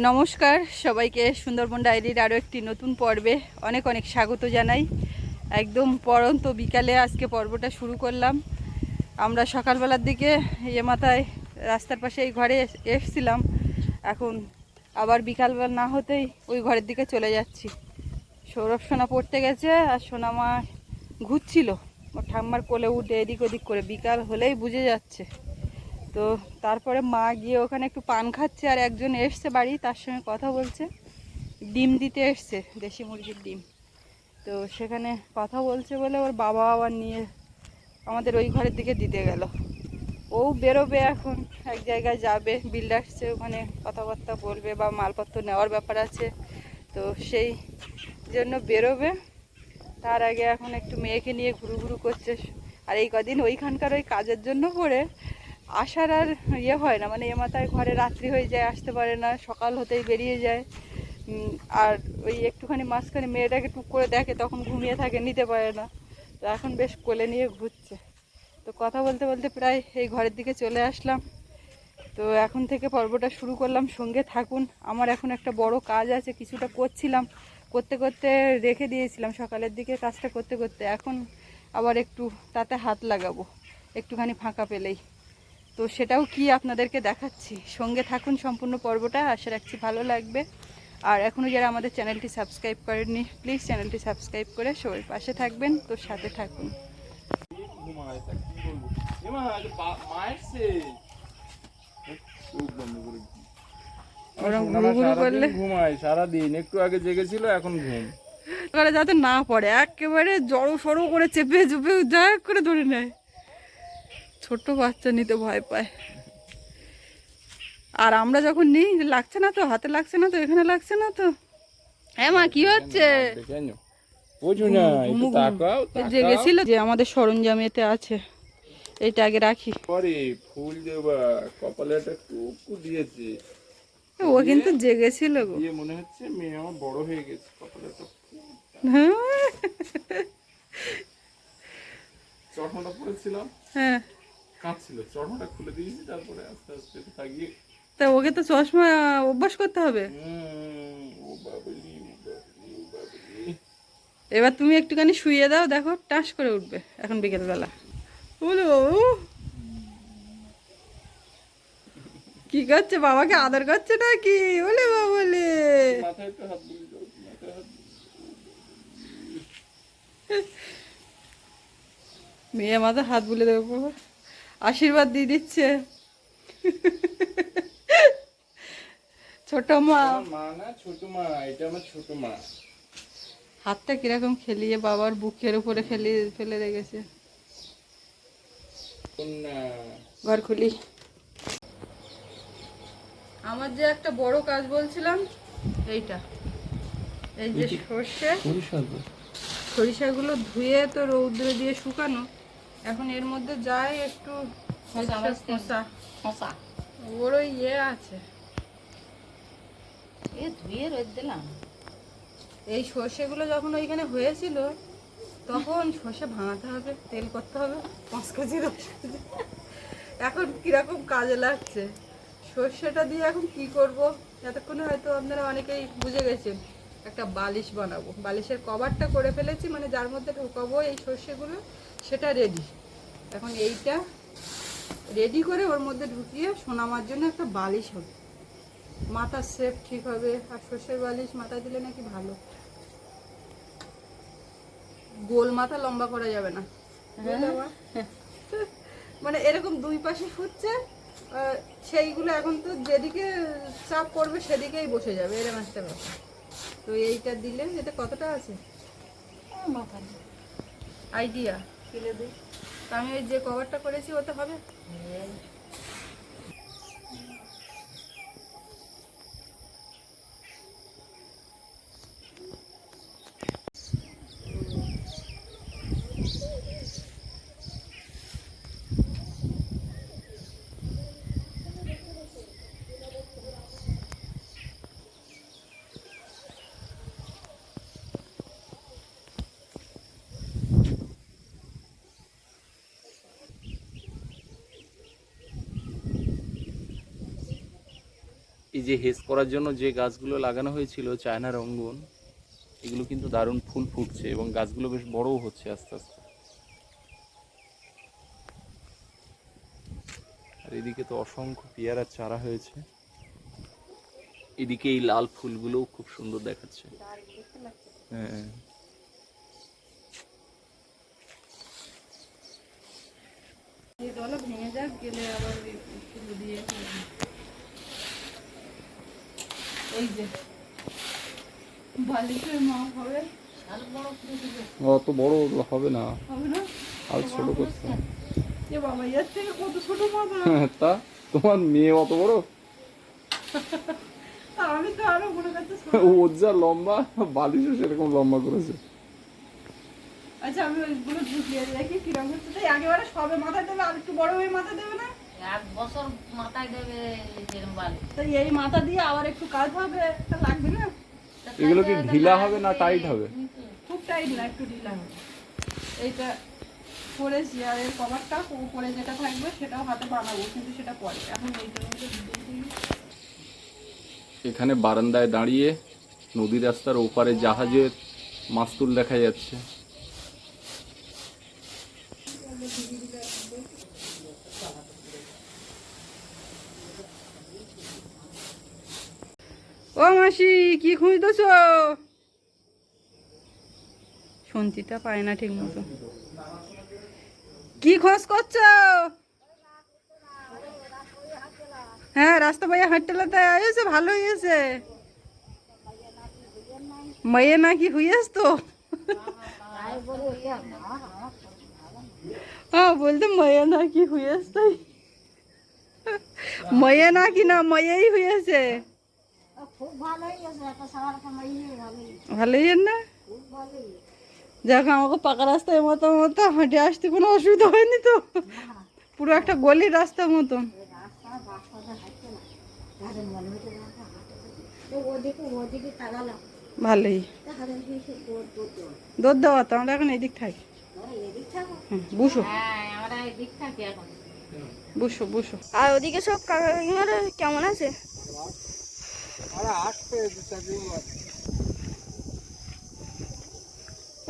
নমস্কার, সবাইকে সুন্দরবন ডায়েরির আরও একটি নতুন পর্বে অনেক অনেক স্বাগত জানাই। একদম পরন্ত বিকালে আজকে পর্বটা শুরু করলাম। আমরা সকালবেলার দিকে ইয়ে মাথায় রাস্তার পাশে এই ঘরে এস- এসছিলাম। এখন আবার বিকালবেলা না হতেই ওই ঘরের দিকে চলে যাচ্ছি। সৌরভ সোনা পড়তে গেছে আর সোনামা ঘুরছিল। ঠাম্মার কোলে উঠে এদিক ওদিক করে বিকাল হলেই বুঝে যাচ্ছে। তো তারপরে মা গিয়ে ওখানে একটু পান খাচ্ছে আর একজন এসছে বাড়ি, তার সঙ্গে কথা বলছে। ডিম দিতে এসছে, দেশি মুরগির ডিম। তো সেখানে কথা বলছে বলে ওর বাবা আবার নিয়ে আমাদের ওই ঘরের দিকে দিতে গেল। ও বেরোবে এখন, এক জায়গায় যাবে বিল্ডার্সে ওখানে, কথাবার্তা বলবে বা মালপত্র নেওয়ার ব্যাপার আছে। তো সেই জন্য বেরোবে। তার আগে এখন একটু মেয়েকে নিয়ে ঘুরু ঘুরু করছে। আর এই কদিন ওইখানকার ওই কাজের জন্য পড়ে আসার আর ইয়ে হয় না মানে এ মাথায় ঘরে রাত্রি হয়ে যায়, আসতে পারে না, সকাল হতেই বেরিয়ে যায়। আর ওই একটুখানি মাঝখানে মেয়েটাকে টুক করে দেখে, তখন ঘুমিয়ে থাকে, নিতে পারে না। তো এখন বেশ কোলে নিয়ে ঘুরছে। তো কথা বলতে বলতে প্রায় এই ঘরের দিকে চলে আসলাম। তো এখন থেকে পর্বটা শুরু করলাম, সঙ্গে থাকুন। আমার এখন একটা বড় কাজ আছে, কিছুটা করছিলাম। করতে করতে রেখে দিয়েছিলাম সকালের দিকে কাজটা করতে করতে। এখন আবার একটু তাতে হাত লাগাবো, একটুখানি ফাঁকা পেলেই। তো সেটাও কি আপনাদেরকে দেখাচ্ছি? সঙ্গে থাকুন সম্পূর্ণ পর্বটা আশা রাখছি ভালো লাগবে। আর এখনও যারা আমাদের চ্যানেলটি সাবস্ক্রাইব করেননি প্লিজ চ্যানেলটি সাবস্ক্রাইব করে সবাই পাশে থাকবেন তো সাথে থাকুন। ঘুমায় সারাদিন একটু আগে জেগেছিল এখন ঘুম। যাতে না পড়ে একেবারে জড়ো সড়ো করে চেপে চুপে যা করে ধরে নেয়। ছোট বাচ্চা নিতে ভয় পায়। আর আমরা যখন নিই লাগছে না তো? হাতে লাগছে না তো? এখানে লাগছে না তো? হ্যাঁ মা কি হচ্ছে? যে গেছিল যে আমাদের সরঞ্জাম এতে আছে। এইটা আগে রাখি। পরে ফুল দেবা কপালে একটা টুকু দিয়েছে। ও কিন্তু জেগেছিল গো। মনে হচ্ছে মেয়ে আমার বড় হয়ে গেছে কপালে একটা চশমাটা পরেছিলাম। হ্যাঁ। কাঁদছিল চশমাটা খুলে দিয়েছি তারপরে আস্তে আস্তে তাকিয়ে তা ওকে তো চশমা অভ্যাস করতে হবে? এবার তুমি একটুখানি শুয়ে দাও দেখো টাস করে উঠবে এখন বিকেলবেলা। বলো বাবু। কি করছে বাবাকে আদর করছে নাকি? বলে বলে মাথায় হাত মেয়ে মাথা হাত বুলে দেবে বাবা। আশীর্বাদ দিয়ে দিচ্ছে। ছোট মা। মা না ছোট মা এটা আমার ছোট মা। হাতটা কীরকম খেলিয়ে বাবার বুকের উপরে খেলিয়ে ফেলে রেখেছে ঘর খুলি। আমার যে একটা বড় কাজ বলছিলাম এইটা। এই যে সর্ষে। সরিষাগুলো ধুয়ে তো রৌদ্রে দিয়ে শুকানো। এখন এর মধ্যে যায় একটু খোসা খোসা ওর ওই ইয়ে আছে। এ ধুয়ে রোদ দিলাম। এই সর্ষেগুলো যখন ওইখানে হয়েছিল তখন সর্ষে ভাঙাতে হবে তেল করতে হবে পাঁচ কেজি দশ কেজি। এখন কীরকম কাজে লাগছে? সর্ষেটা দিয়ে এখন কি করব? এতক্ষণে হয়তো আপনারা অনেকেই বুঝে গেছেন। একটা বালিশ বানাবো। বালিশের কভারটা করে ফেলেছি মানে যার মধ্যে ঢোকাবো এই সর্ষেগুলো। সেটা রেডি এখন এইটা রেডি করে ওর মধ্যে ঢুকিয়ে সোনামার জন্য একটা বালিশ হবে। মাথার শেপ ঠিক হবে। আর সর্ষের বালিশ মাথায় দিলে নাকি ভালো। গোল মাথা লম্বা করা যাবে না। মা? মানে এরকম দুই পাশে ফুটছে সেইগুলো এখন তো যেদিকে চাপ পড়বে সেদিকেই বসে যাবে এরকম একটা ব্যাপার। তো এইটা দিলে এটা কতটা আছে? আইডিয়া ফেলে দিই। আমি ওই যে কভারটা করেছি ওতে হবে? এই যে হেস করার জন্য যে গাছগুলো লাগানো হয়েছিল, চায়না রঙ্গন, এগুলো কিন্তু দারুণ ফুল ফুটছে এবং গাছগুলো বেশ বড়ও হচ্ছে আস্তে আস্তে। আর এদিকে তো অসংখ্য পেয়ারার চারা হয়েছে। এদিকে এই লাল ফুলগুলোও খুব সুন্দর দেখাচ্ছে। হ্যাঁ। ভেঙে যাক, গেলে আবার দিয়ে এই যে। বালিশের মা হবে। অত বড় হবে না। হবে না? আর ছোট করতে এ বাবা এর থেকে কত ছোট মাথা তা তোমার মেয়ে অত বড়? আমি তো আরও মনে করতে ওর যা লম্বা বালিশও সেরকম লম্বা করেছে। আচ্ছা আমি ওইগুলো ঢুকিয়ে দেখি কীরকম হচ্ছে। তাই আগেবারে সবে মাথায় দেবে আর একটু বড় হয়ে মাথা দেবে না? এক বছর মাথায় দেবে এই মাথা দিয়ে আবার একটু কাজ হবে লাগবে না? এগুলো কি ঢিলা হবে না টাইট হবে। খুব টাইট না একটু ঢিলা হবে। এইটা আর এর কভারটা উপরে যেটা থাকবে সেটাও হাতে বানাবো কিন্তু সেটা পরে। এখন এইটার মধ্যে এখানে বারান্দায় দাঁড়িয়ে নদী রাস্তার ওপারে জাহাজের মাস্তুল দেখা যাচ্ছে ও মাসি, কি খুঁজতেছ? শুনতিটা পায় না ঠিক মতো কি খোঁজ করছ? হ্যাঁ রাস্তা পাইয়া হাঁটতে লাতে আয়েছে ভালো হয়েছে। মাইয়ে নাকি হইয়াস তো? হ্যাঁ বলতে মাইয়া নাকি হইয়াস তাই। মাইয়া নাকি না, মাইয়াই হইয়াছে। ভালোই এর না? যাক আমাকে পাকা রাস্তায় মতো মতো হাঁটে আসতে কোনো অসুবিধা হয়নি তো? পুরো একটা গলির রাস্তার মতন। মনে ভালোই। দৌড় দেওয়া। তো আমরা এখন এদিক থাকি। বুসো। হ্যাঁ এই দিক থাকি এখন। বুসো বুসো। আর ওদিকে সব কাকা কাকিমারা কেমন আছে?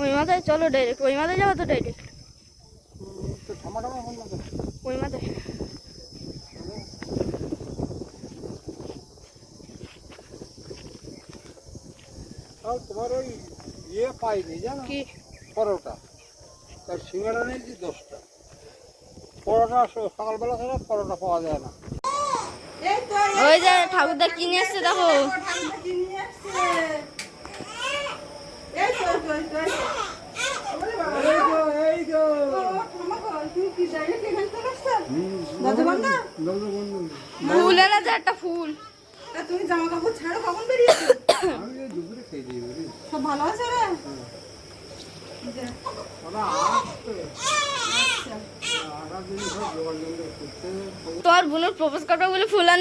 ওই মাথায় চলো ডাইরেক্ট ওই মাথায় যাব তো ডাইরেক্ট ওই মাথায়। তোমার ওই ইয়ে পাইনি জানো? কি? পরোটা। তার সিঙ্গাড়া নিয়েছি দশটা। পরোটা সকালবেলা ছাড়া পরোটা পাওয়া যায় না। ওই যে ঠাকুরদা কিনে এসছে দেখো। ফুল এনেছে একটা ফুল। তুমি জামা কাপড় ছাড়ো কখন বেরিয়েছো সব ভালো আছে রে? তোমার বোনের প্রপোজ করবে বলে ফুল আর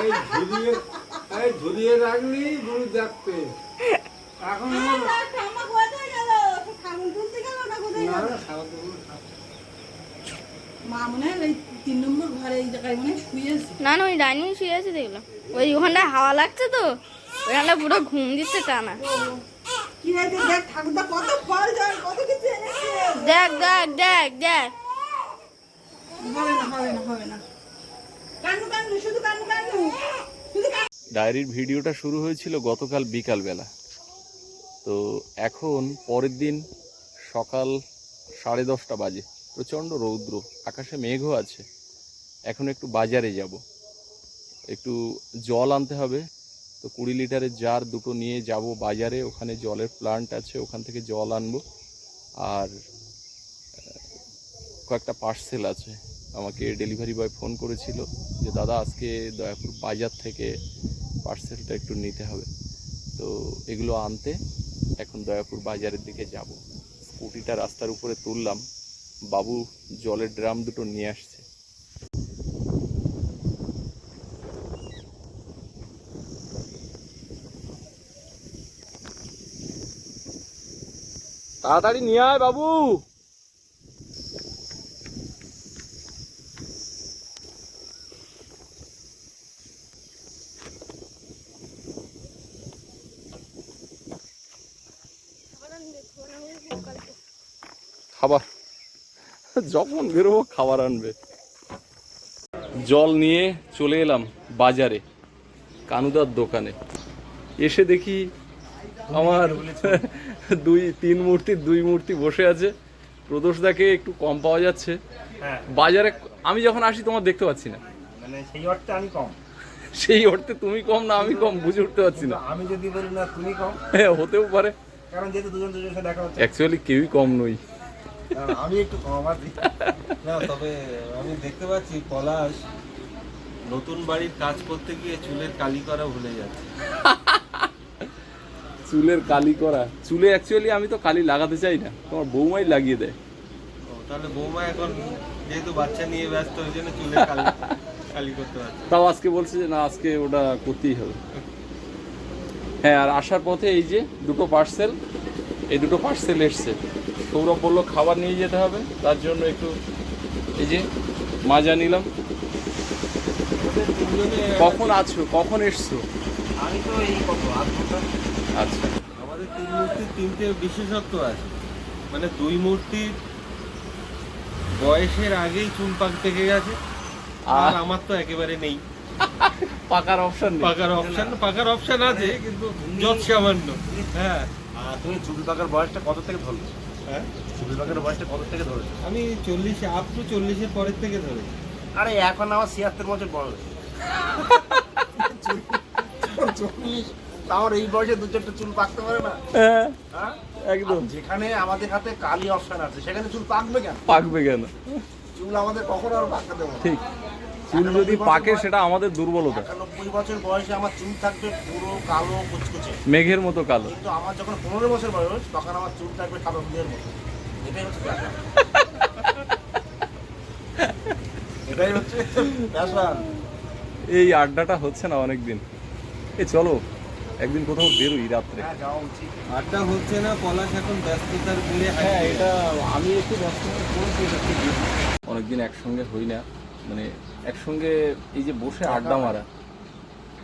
এই ঝুলিয়ে এই ঝুলিয়ে রাখলি গুরু দেখতে। এখন মা মনে হয় ওই তিন নম্বর ঘরে এই জায়গায় মনে হয় শুয়েছে না না ওই ডাইনিং শুয়ে আছে দেখলাম। ওই ওখানটায় হাওয়া লাগছে তো ওখানটা পুরো ঘুম দিচ্ছে টানা। কি হয়েছে? দেখ ঠাকুরদা কত ফল কত কিছু দেখ দেখ দেখ দেখ। হবে না হবে না হবে না। কান্নু কান্নু শুধু কান্নু কান্নু ডায়েরির ভিডিওটা শুরু হয়েছিল গতকাল বিকালবেলা। তো এখন পরের দিন সকাল সাড়ে দশটা বাজে। প্রচণ্ড রৌদ্র আকাশে মেঘও আছে। এখন একটু বাজারে যাব। একটু জল আনতে হবে। তো কুড়ি লিটারের জার দুটো নিয়ে যাব বাজারে। ওখানে জলের প্লান্ট আছে ওখান থেকে জল আনব। আর কয়েকটা পার্সেল আছে। আমাকে ডেলিভারি বয় ফোন করেছিল যে, দাদা, আজকে দয়াপুর বাজার থেকে পার্সেলটা একটু নিতে হবে। তো এগুলো আনতে এখন দয়াপুর বাজারের দিকে যাব। স্কুটিটা রাস্তার উপরে তুললাম। বাবু জলের ড্রাম দুটো নিয়ে আসছে। তাড়াতাড়ি নিয়ে আয় বাবু খাবার যখন বেরোবো খাবার আনবে। জল নিয়ে চলে এলাম বাজারে কানুদার দোকানে। এসে দেখি আমার দুই তিন মূর্তির দুই মূর্তি বসে আছে। প্রদোষদাকে একটু কম পাওয়া যাচ্ছে। হ্যাঁ। বাজারে আমি যখন আসি তোমার দেখতে পাচ্ছি না। মানে সেই অর্থে আমি কম। সেই অর্থে তুমি কম না আমি কম বুঝে উঠতে পারছি না। আমি যদি বলি না তুমি কম। হ্যাঁ হতেও পারে। কারণ যেহেতু দুজন দুজনের সাথে দেখা হচ্ছে। অ্যাকচুয়ালি কেউই কম নই। আমি একটু কম আছি। না তবে আমি দেখতে পাচ্ছি পলাশ নতুন বাড়ির কাজ করতে গিয়ে চুলের কালি করা ভুলে যাচ্ছে। চুলের কালি করা। চুলে অ্যাকচুয়ালি আমি তো কালি লাগাতে চাই না। তোমার বৌমাই লাগিয়ে দেয়। তাহলে বৌমা এখন যেহেতু বাচ্চা নিয়ে ব্যস্ত ওই জন্য চুলের কালি কালি করতে পারছে তাও আজকে বলছে যে না আজকে ওটা করতেই হবে। হ্যাঁ আর আসার পথে এই যে দুটো পার্সেল এই দুটো পার্সেল এসছে। সৌরভ বলল খাবার নিয়ে যেতে হবে তার জন্য একটু এই যে মাজা নিলাম। কখন আছো? কখন এসছো? আচ্ছা। আমাদের তিন মূর্তির তিনটে বিশেষত্ব আছে। মানে দুই মূর্তির বয়সের আগেই চুল পাক পেকে গেছে আর আমার তো একেবারে নেই। পাকার অপশন পাকার অপশন পাকার অপশন আছে কিন্তু যত সামান্য। হ্যাঁ। তুমি চুল পাকার বয়সটা কত থেকে ধরলে? হ্যাঁ? চুল পাকার বয়সটা কত থেকে ধরেছো? আমি চল্লিশে আপ টু চল্লিশের পরের থেকে ধরে আরে এখন আমার ছিয়াত্তর বছর বয়স। চল্লিশ আমার এই বয়সে দু চারটে চুল পাকতে পারে না? হ্যাঁ হ্যাঁ? একদম। যেখানে আমাদের হাতে কালি অপশন আছে সেখানে চুল পাকবে কেন? পাকবে কেন? চুল আমাদের কখনো আর পাকতে দেবো ঠিক। চুল যদি পাকে সেটা আমাদের দুর্বলতা। একানব্বই বছর বয়সে আমার চুল থাকবে পুরো কালো কুচকুচে। মেঘের মতো কালো। কিন্তু আমার যখন পনেরো বছর বয়স তখন আমার চুল থাকবে সাদা দুধের মতো। এটাই হচ্ছে এটাই হচ্ছে এই আড্ডাটা হচ্ছে না অনেকদিন। এ চলো একদিন কোথাও বেরোই রাত্রে। হ্যাঁ আড্ডা হচ্ছে না পলাশ এখন ব্যস্ততার ভিড়ে হ্যাঁ এটা আমি একটু ব্যস্ত অনেকদিন একসঙ্গে হই না। মানে একসঙ্গে এই যে বসে আড্ডা মারা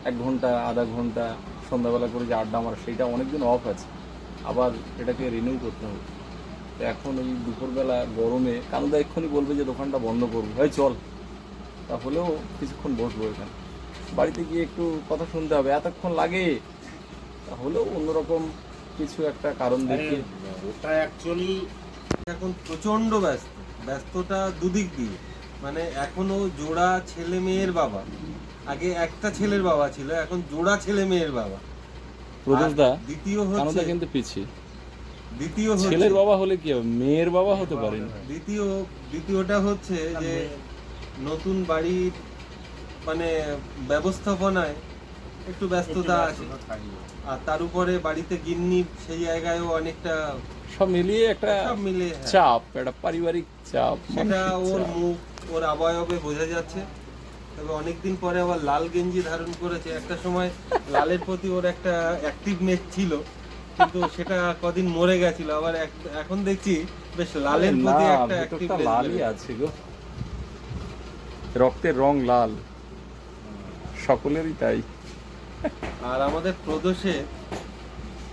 এক ঘণ্টা আধা ঘণ্টা সন্ধ্যাবেলা করে যে আড্ডা মারা সেইটা অনেকদিন অফ আছে। আবার এটাকে রিনিউ করতে হবে। তো এখন ওই দুপুরবেলা গরমে কানুদা এক্ষুনি বলবে যে দোকানটা বন্ধ করব। ভাই চল। তাহলেও কিছুক্ষণ বসবো এখানে। বাড়িতে গিয়ে একটু কথা শুনতে হবে। এতক্ষণ লাগে। তাহলেও অন্যরকম কিছু একটা কারণ দেখিয়ে। ওটা অ্যাকচুয়ালি এখন প্রচণ্ড ব্যস্ত। ব্যস্ততা দুদিক দিয়ে। মানে এখনও জোড়া ছেলে মেয়ের বাবা। আগে একটা ছেলের বাবা ছিল এখন জোড়া ছেলে মেয়ের বাবা। প্রদোষদা দ্বিতীয় হচ্ছে কিন্তু পিছিয়ে দ্বিতীয় ছেলের বাবা হলে কি হবে? মেয়ের বাবা হতে পারে। দ্বিতীয় দ্বিতীয়টা হচ্ছে যে নতুন বাড়ির মানে ব্যবস্থাপনায় একটু ব্যস্ততা আছে। আর তার উপরে বাড়িতে গিন্নি সেই জায়গায়ও অনেকটা সব মিলিয়ে একটা সব মিলে হ্যাঁ। চাপ একটা পারিবারিক চাপ। সেটা ওর মুখ ওর আবয়বে বোঝা যাচ্ছে। তবে অনেকদিন পরে আবার লাল গেঞ্জি ধারণ করেছে। একটা সময় লালের প্রতি ওর একটা অ্যাক্টিভনেস ছিল কিন্তু সেটা কদিন মরে গেছিল। আবার এখন দেখছি বেশ লালের প্রতি একটা অ্যাক্টিভনেস লালই আছে গো। রক্তের রং লাল। সকলেরই তাই। আর আমাদের প্রদেশে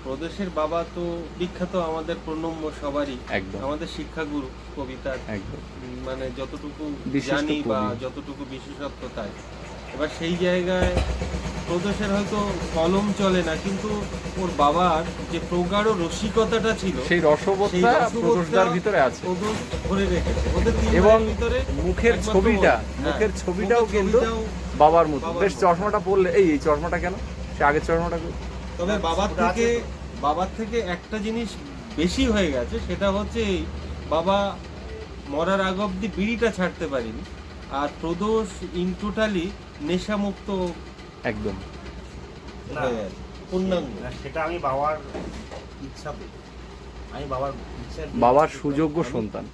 প্রদেশের বাবা তো বিখ্যাত আমাদের প্রণম্য সবারই। আমাদের শিক্ষাগুরু কবিতার মানে যতটুকু জানি বা যতটুকু বিশেষত্ব তাই। এবার সেই জায়গায় প্রদেশের হয়তো কলম চলে না কিন্তু ওর বাবার যে প্রগাঢ় রসিকতাটা ছিল সেই রসবোধটা প্রদোষদার ভিতরে আছে। ধরে রেখেছে। ওদের এবং ভিতরে মুখের ছবিটা হ্যাঁ, মুখের ছবিটাও কিন্তু বাবার মতো। বেশ চশমাটা পরলে এই এই চশমাটা কেন? সে আগের চশমাটা? তবে বাবার থেকে বাবার থেকে একটা জিনিস বেশি হয়ে গেছে সেটা হচ্ছে এই বাবা মরার আগ অব্দি বিড়িটা ছাড়তে পারিনি আর প্রদোষ ইন টোটালি নেশামুক্ত একদম। না হয়ে পূর্ণাঙ্গ সেটা আমি বাবার ইচ্ছাতে আমি বাবার ইচ্ছা বাবার সুযোগ্য সন্তান।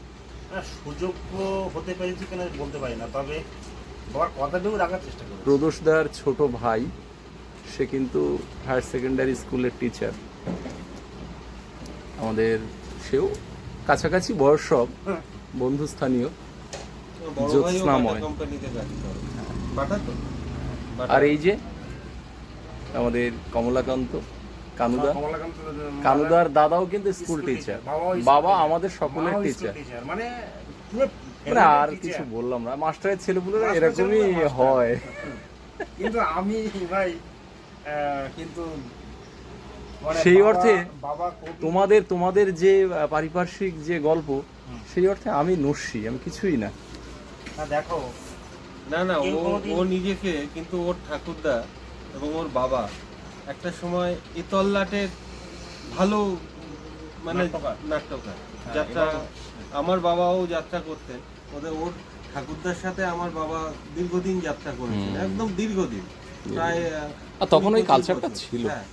সুযোগ্য হতে পেরেছি কিনা বলতে পারি না তবে প্রদোষদার ছোট ভাই সে কিন্তু হায়ার সেকেন্ডারি স্কুলের টিচার আমাদের সেও কাছাকাছি বয়স সব বন্ধুস্থানীয় বড় জ্যোৎস্নাময়। কোম্পানিতে কাজ করে। বাটা তো? বাটা। আর এই যে আমাদের কমলাকান্ত কানুদা কানুদার দাদাও কিন্তু স্কুল টিচার বাবা আমাদের সকলের টিচার মানে মানে আর কিছু বললাম না। মাস্টারের মাস্টার এরকমই হয়। কিন্তু আমি ভাই কিন্তু মানে সেই অর্থে তোমাদের তোমাদের যে পারিপার্শ্বিক যে গল্প সেই অর্থে আমি নস্যি আমি কিছুই না। না দেখো। না না ও ও নিজেকে কিন্তু ওর ঠাকুরদা এবং ওর বাবা একটা সময় ইতল্লাটের ভালো মানে নাট্যকার। নাট্যকার। হ্যাঁ, যাত্রা আমার বাবাও যাত্রা করতেন। ওদের ওর ঠাকুরদার সাথে আমার বাবা দীর্ঘদিন যাত্রা করেছেন একদম দীর্ঘদিন প্রায় তখন ওই কালচারটা ছিল। হ্যাঁ।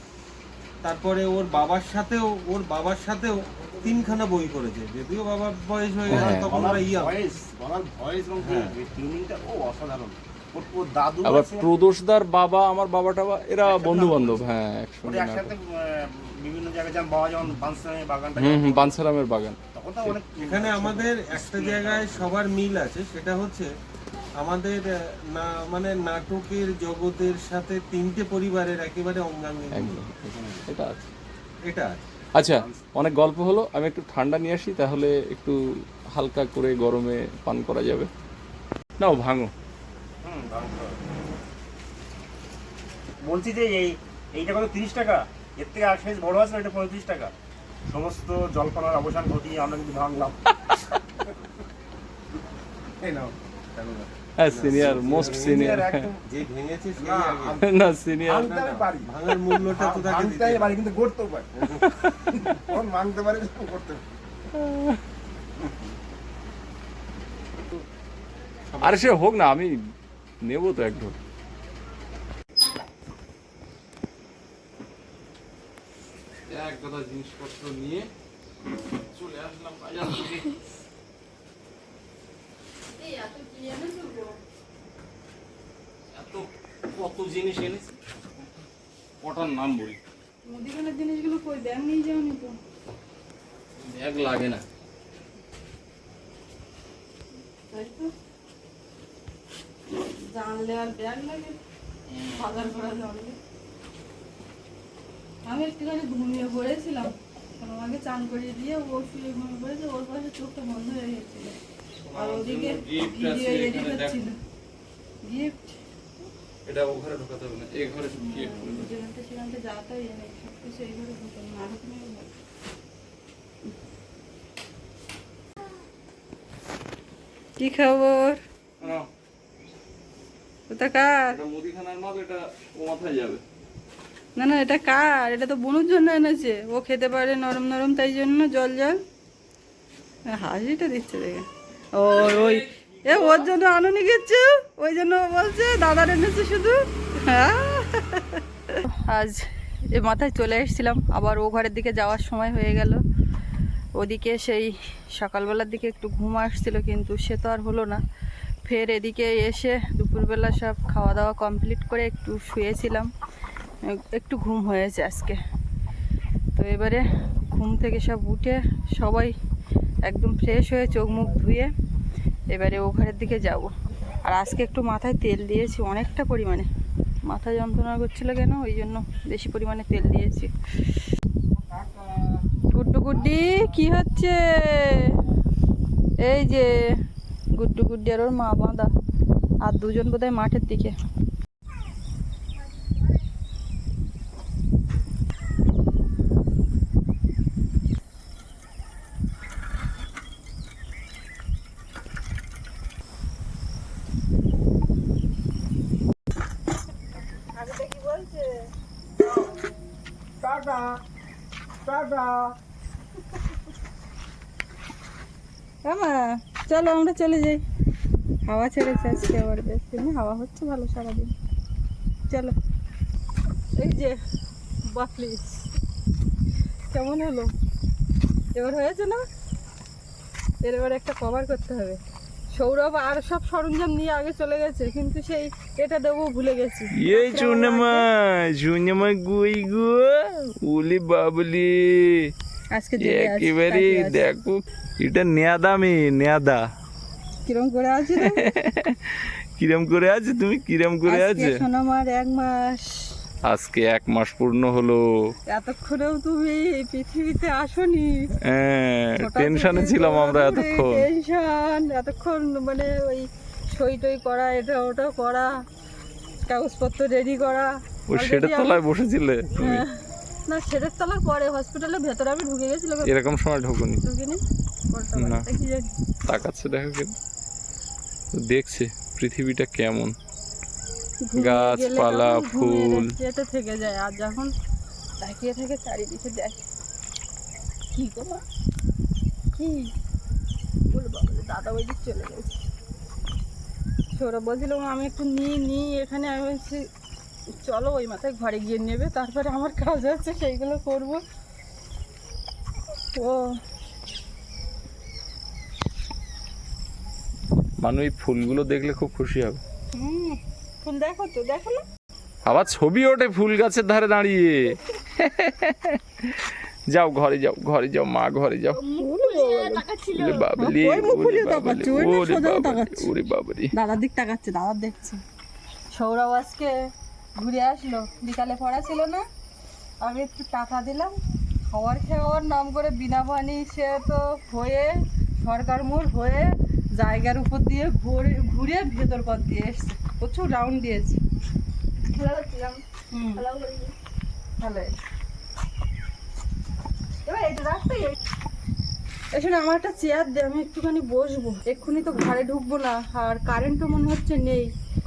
তারপরে ওর বাবার সাথেও ওর বাবার সাথেও তিনখানা বই করেছে। যদিও বাবার বয়স হয়ে গেল হ্যাঁ। তখন ওরা ইয়া ভয়েস গলার ভয়েস এবং হ্যাঁ। টিউনিংটা ও অসাধারণ। ওর ওর দাদু আবার প্রদোষদার বাবা আমার বাবাটা এরা বন্ধু বান্ধব হ্যাঁ ওরা একসঙ্গে একসাথে বিভিন্ন জায়গায় যেমন বাবা যেমন বানসামে বাগানটা হুম হুম বানসারামের বাগান। এখানে আমাদের একটা জায়গায় সবার মিল আছে সেটা হচ্ছে আমাদের না মানে নাটকের জগতের সাথে তিনটে পরিবারের একেবারে অঙ্গাঙ্গি এটা আছে। এটা আছে। আচ্ছা অনেক গল্প হলো আমি একটু ঠান্ডা নিয়ে আসি তাহলে একটু হালকা করে গরমে পান করা যাবে। নাও ভাঙো। বলছি যে এই এইটা কত তিরিশ টাকা? এর থেকে আর সাইজ বড় আছে এটা পঁয়ত্রিশ টাকা? সমস্ত জলপানার অবসান ঘটিয়ে আমরা কিন্তু ভাঙলাম। এই নাও, ধন্যবাদ। হ্যাঁ সিনিয়র মোস্ট সিনিয়র যে ভেঙেছে না, আগে। আম- না সিনিয়র ভাঙতে আমি পারি ভাঙার মূল্যটা তো তাকে দিতে পারি কিন্তু গড়তেও পারি। ওর ভাঙতে পারি করতে আরে সে হোক না আমি নেব তো একটু। এক কথা জিনিসপত্র নিয়ে চলে আসলাম বাজার থেকে। এত কত জিনিস এনেছি? কটার নাম বলি? মুদিখানার জিনিসগুলো কই? ব্যাগ নিয়ে যাওনি তো। ব্যাগ লাগে না। তাই তো। জানলে আর ব্যাগ লাগে। বাজার করা জানলে আমি একটুখানি ঘুমিয়ে পড়েছিলাম। আমাকে চান করিয়ে দিয়ে ও শুয়ে ঘুমিয়ে পড়েছে ওর পাশে চোখটা বন্ধ হয়ে গেছিল। আর ওদিকে ভিডিও এডিট হচ্ছিল। গিফট এটা ও ঘরে ঢোকাতে হবে না এই ঘরে যেখানটা সেখানটা সব কিছু ঢুকে না ঢুকলে ভালো। কি খবর? ওটা কার এটা মুদিখানার এটা ও মাথায় যাবে। না না, এটা কার? এটা তো বনুর জন্য এনেছে। ও খেতে পারে নরম নরম, তাই জন্য জল জল। হাসিটা দিচ্ছে দেখে। ও ওই এ, ওর জন্য আনুনি কিচ্ছু? ওই জন্য বলছে, দাদার এনেছে শুধু। আজ এ মাথায় চলে এসেছিলাম। আবার ও ঘরের দিকে যাওয়ার সময় হয়ে গেল। ওদিকে সেই সকালবেলার দিকে একটু ঘুম আসছিল, কিন্তু সে তো আর হলো না। ফের এদিকে এসে দুপুরবেলা সব খাওয়া দাওয়া কমপ্লিট করে একটু শুয়েছিলাম। একটু ঘুম হয়েছে আজকে। তো এবারে ঘুম থেকে সব উঠে সবাই একদম ফ্রেশ হয়ে চোখ মুখ ধুয়ে এবারে ও ঘরের দিকে যাব। আর আজকে একটু মাথায় তেল দিয়েছি অনেকটা পরিমাণে। মাথা যন্ত্রণা করছিল কেন? ওই জন্য বেশি পরিমাণে তেল দিয়েছি। গুড্ডু গুড্ডি, কি হচ্ছে? এই যে, গুড্ডু গুড্ডি আর ওর মা বাঁধা। আর দুজন বোধহয় মাঠের দিকে। টাটা টাটা চলো, আমরা চলে যাই। হাওয়া ছেড়েছে আজকে আবার বেশ হাওয়া হচ্ছে ভালো সারাদিন। চলো। এই যে বাফলিস কেমন হলো? এবার হয়েছে না? এর এবার একটা কভার করতে হবে। সৌরভ আর সব সরঞ্জাম নিয়ে আগে চলে গেছে কিন্তু সেই এটা দেবো ভুলে গেছি। এই চুনেমা চুনেমা গুই গো উলি বাবলি। আজকে একেবারে। দেখো এটা নেয়াদা মেয়ে নেয়াদা। কিরম করে আছে? কিরম করে আছে তুমি? কিরম করে আছে? সোনামার এক মাস আজকে এক মাস পূর্ণ হলো। এতক্ষণেও তুমি এই পৃথিবীতে আসনি। হ্যাঁ টেনশনে ছিলাম আমরা এতক্ষণ। টেনশন এতক্ষণ মানে ওই সই টই করা এটা ওটা করা কাগজপত্র রেডি করা। ওই শেডের তলায় বসেছিলে তুমি? হ্যাঁ। না সেটার তলার পরে হসপিটালের ভেতরে আমি ঢুকে গেছিলাম। এরকম সময় ঢোকুনি? ঢুকিনি না। তাকাচ্ছে দেখো কেন তো দেখছে পৃথিবীটা কেমন। গাছপালা, ফুল। যেতে থেকে যায় আর যখন তাকিয়ে থেকে চারিদিকে দেখ। কি গো মা? কি? বলব দাদা ওই দিক চলে গেছে। সৌরভ বলছিল আমি একটু নিই নিই এখানে আমি বলছি চলো ওই মাথায় ঘরে গিয়ে নেবে তারপরে আমার কাজ আছে সেইগুলো করব। ও। মানুষ ফুলগুলো দেখলে খুব খুশি হবে। ফুল দেখো তো দেখো না। আবার ছবি ওঠে ফুল গাছের ধারে দাঁড়িয়ে। যাও ঘরে যাও ঘরে যাও মা ঘরে যাও। দাদার দিক তাকাচ্ছে দাদার দেখছে। সৌরভ আজকে ঘুরে আসলো বিকালে পড়া ছিল না। আমি একটু টাকা দিলাম খাবার খাওয়ার নাম করে বিনা পানি সে তো হয়ে সরকার মোড় হয়ে জায়গার উপর দিয়ে ঘুরে ঘুরে ভেতর পথ দিয়ে এসছে। প্রচুর রাউন্ড দিয়েছে। খেলা করছিলাম ভালো এবার এইটা রাখতে এখানে আমার একটা চেয়ার দে আমি একটুখানি বসবো। এক্ষুনি তো ঘরে ঢুকবো না আর কারেন্টও মনে হচ্ছে নেই।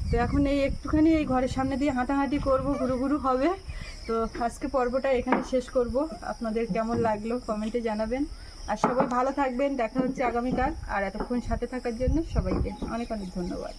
তো এখন এই একটুখানি এই ঘরের সামনে দিয়ে হাঁটাহাঁটি করব ঘুরু ঘুরু হবে। তো আজকে পর্বটা এখানে শেষ করব। আপনাদের কেমন লাগল কমেন্টে জানাবেন। আর সবাই ভালো থাকবেন দেখা হচ্ছে আগামীকাল। আর এতক্ষণ সাথে থাকার জন্য সবাইকে অনেক অনেক ধন্যবাদ।